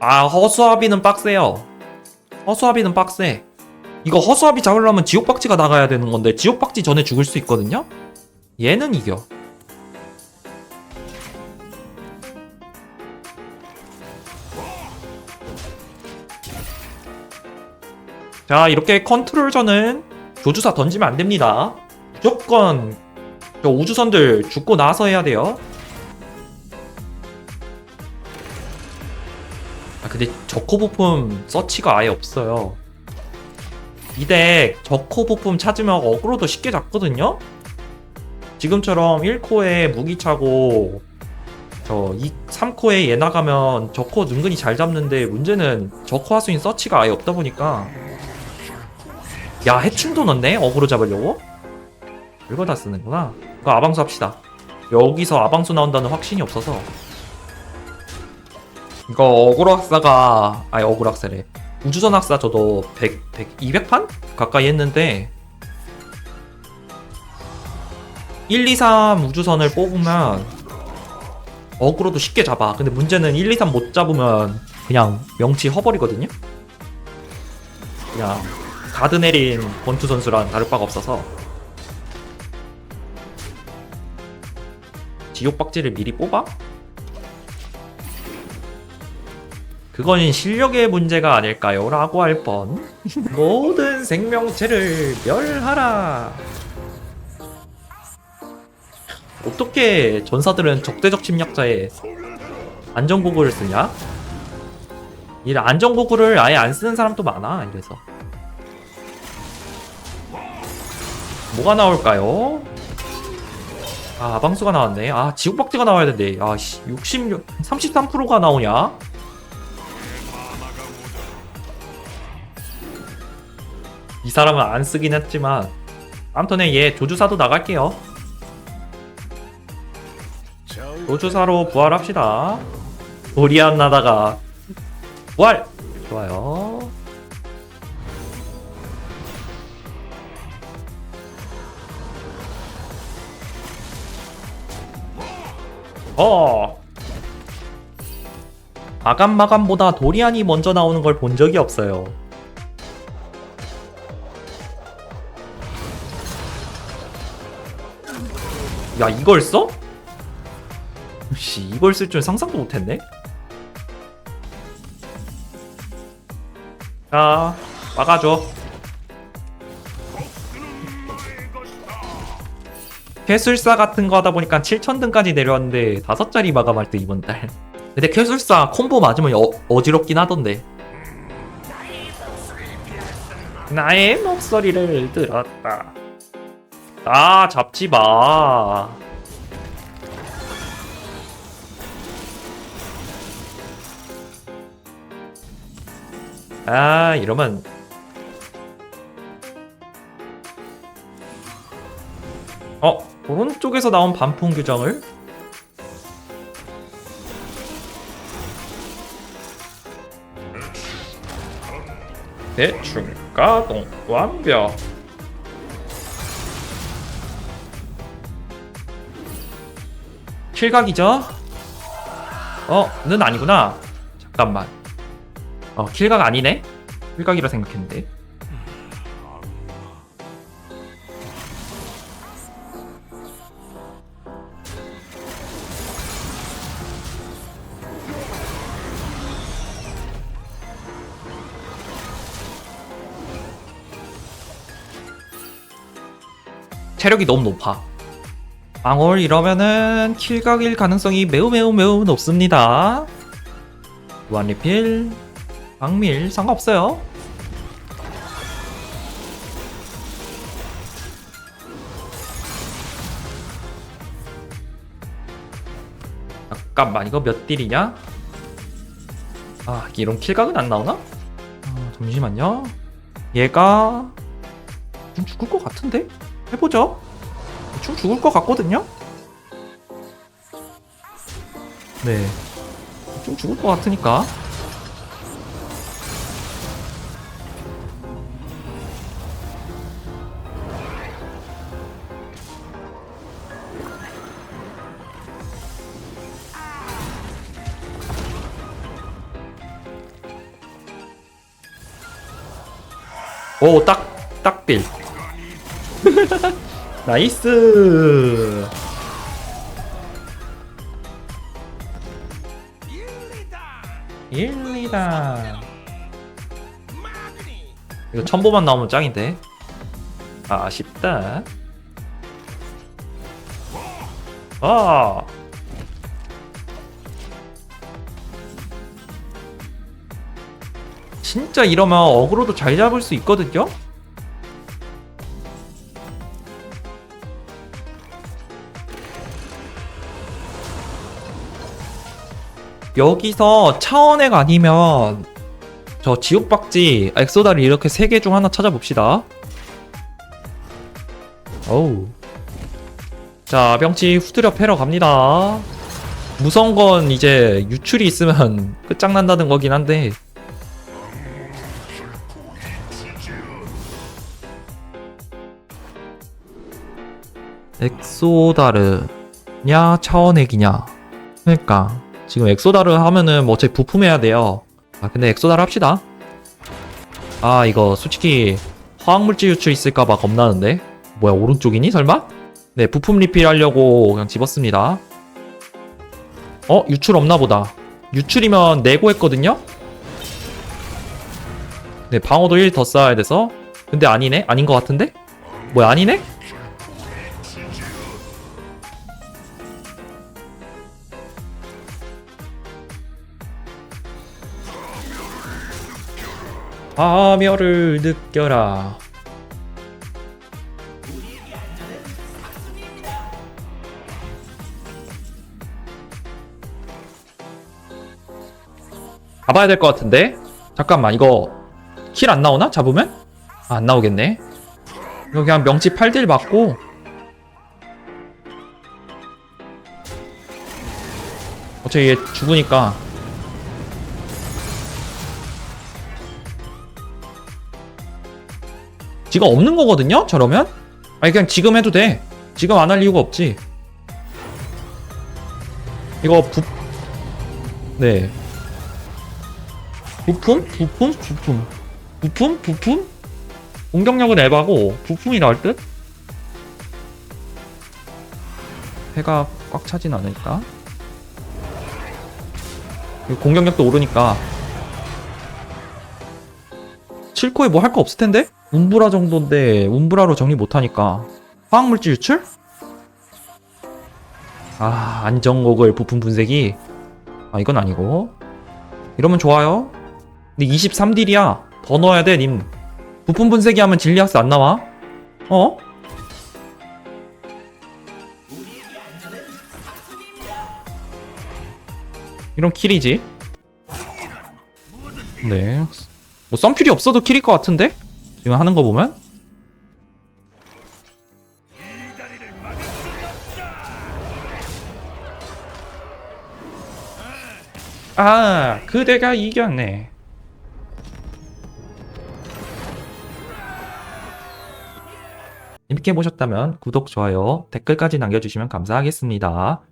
아 허수아비는 빡세요. 허수아비는 빡세. 이거 허수아비 잡으려면 지옥박쥐가 나가야 되는 건데 지옥박쥐 전에 죽을 수 있거든요? 얘는 이겨. 자 이렇게 컨트롤전은 조주사 던지면 안 됩니다. 무조건 저 우주선들 죽고 나서 해야 돼요 아 근데 저코 부품 서치가 아예 없어요. 이덱 저코 부품 찾으면 어그로도 쉽게 잡거든요? 지금처럼 1코에 무기 차고 저 2, 3코에 얘 나가면 저코 은근히 잘 잡는데 문제는 저코 하수인 서치가 아예 없다 보니까. 야 해충도 넣네? 어그로 잡으려고? 이거 다 쓰는구나. 그거 아방수 합시다. 여기서 아방수 나온다는 확신이 없어서 이거 어그로 학사가 아니 어그로 학사래. 우주선 학사 저도 100, 100 200판? 가까이 했는데 1, 2, 3 우주선을 뽑으면 어그로도 쉽게 잡아. 근데 문제는 1, 2, 3 못 잡으면 그냥 명치 허버리거든요? 그냥 가드 내린 권투 선수랑 다를 바가 없어서 지옥박쥐를 미리 뽑아? 그건 실력의 문제가 아닐까요? 라고 할 뻔. 모든 생명체를 멸하라. 어떻게 전사들은 적대적 침략자에 안전고구를 쓰냐? 이 안전고구를 아예 안 쓰는 사람도 많아, 이래서. 뭐가 나올까요? 아, 아방수가 나왔네. 아, 지옥박쥐가 나와야 되는데. 아, 씨, 66, 33%가 나오냐? 사람은 안 쓰긴 했지만 아무튼 얘 조주사도 나갈게요. 조주사로 부활합시다. 도리안 나다가 부활! 좋아요. 어! 마감 마감보다 도리안이 먼저 나오는 걸 본 적이 없어요 야 이걸 써? 씨 이걸 쓸 줄 상상도 못했네. 자 막아줘. 캐술사 같은 거 하다 보니까 7천등까지 내려왔는데 다섯 자리 마감할 때 이번 달. 근데 캐술사 콤보 맞으면 어, 어지럽긴 하던데. 나의 목소리를 들었다. 아 잡지 마. 아 이러면. 어 오른쪽에서 나온 반풍 규정을? 대충 가동 완벽 킬각이죠? 어, 는 아니구나. 잠깐만. 어, 킬각 아니네? 킬각이라 생각했는데. 체력이 너무 높아. 망월 이러면은 킬각일 가능성이 매우 매우 매우 높습니다. 무한 리필, 박밀 상관없어요. 잠깐만 이거 몇 딜이냐? 아 이런 킬각은 안 나오나? 아, 잠시만요. 얘가 좀 죽을 것 같은데? 해보죠. 대충 죽을 것 같거든요? 네. 좀 죽을 것 같으니까. 오, 딱, 딱 빌. 나이스. 일리다. 이거 첨보만 나오면 짱인데. 아, 아쉽다. 아. 진짜 이러면 어그로도 잘 잡을 수 있거든요? 여기서 차원액 아니면 저 지옥박쥐 엑소다를 이렇게 세 개 중 하나 찾아봅시다. 어우. 자, 병치 후드려 패러 갑니다. 무서운 건 이제 유출이 있으면 끝장난다는 거긴 한데. 엑소다르냐 차원액이냐 그러니까 지금 엑소다르 하면은 뭐 어차피 부품해야 돼요. 아 근데 엑소다르 합시다. 아 이거 솔직히 화학물질 유출 있을까봐 겁나는데? 뭐야 오른쪽이니? 설마? 네 부품 리필 하려고 그냥 집었습니다. 어 유출 없나 보다. 유출이면 내고 했거든요? 네 방어도 1 더 쌓아야 돼서. 근데 아니네? 아닌 것 같은데? 뭐야 아니네? 파멸을 느껴라. 잡아야 될 것 같은데? 잠깐만, 이거 킬 안 나오나? 잡으면? 아, 안 나오겠네. 이거 그냥 명치 8딜 맞고 어차피 얘 죽으니까 지가 없는 거거든요? 저러면? 아니 그냥 지금 해도 돼 지금 안 할 이유가 없지 이거 부... 네 부품? 부품? 부품 부품? 부품? 공격력은 에바고 부품이 나올 듯? 해가 꽉 차진 않을까? 그리고 공격력도 오르니까 7코에 뭐 할 거 없을 텐데? 움브라 정도인데 움브라로 정리 못하니까 화학물질 유출? 아 안정곡을 부품 분쇄기 아 이건 아니고 이러면 좋아요 근데 23딜이야 더 넣어야 돼님 부품 분쇄기 하면 진리학스 안 나와? 어? 이런 킬이지 네. 뭐 썸킬이 없어도 킬일 것 같은데? 지금 하는 거 보면? 아, 그대가 이겼네. 재밌게 보셨다면 구독, 좋아요, 댓글까지 남겨주시면 감사하겠습니다.